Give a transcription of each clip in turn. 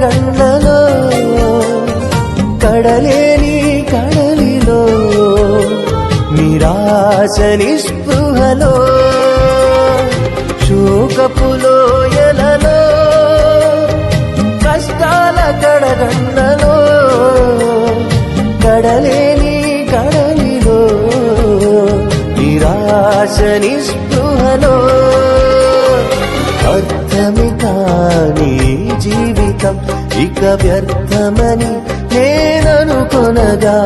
గండలో కడలేని కడలిలో నిరాశ నిస్పృహలో శోకపులోయలలో కష్టాల కడగండలో కడలేని కడలిలో నిరాశ నిస్పృహలో ఇక వ్యర్థమని నేననుకొనగా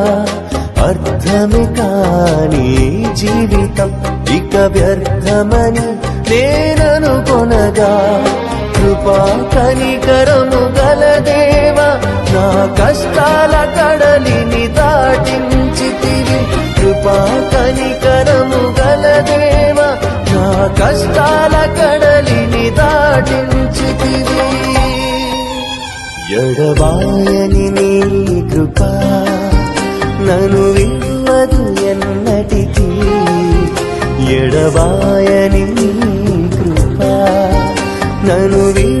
అర్థమే కాని జీవితం. ఇక వ్యర్థమని నేననుకొనగా కృపా కనికరము గలదేవా నా కష్టాల కడలిని దాటించితివి. కృపా కనికరము గలదేవా నా కష్టాల కడలిని దాటించితివి. ఎడబాయని నీ కృప నను విడువదు ఎన్నటికీ. ఎడబాయని నీ కృప నను విడువదు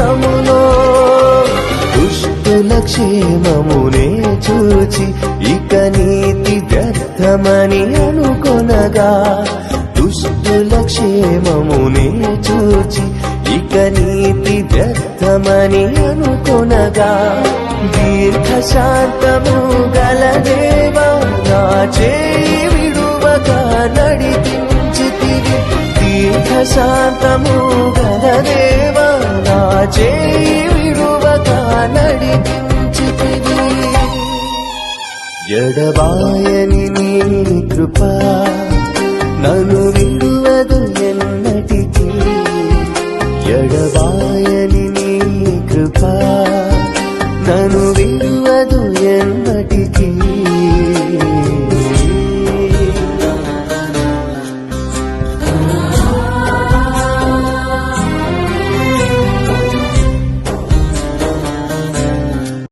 విశ్వాసములో దుష్టుల క్షేమమునే చూచి ఇక నీతి వ్యర్థమని అనుకొనగా దుష్టుల క్షేమమునే చూచి ఇక నీతి వ్యర్థమని అనుకొనగా దీర్ఘశాంతము గల దేవా నా చేయి విడువగా నడిపించితివి. దీర్ఘశాంతము గల దేవా నా చేయి విడువగా నడిపించితివి. ఎడబాయని నీ కృప నన్ను విడువదు ఎన్నటికి. ఎడబాయని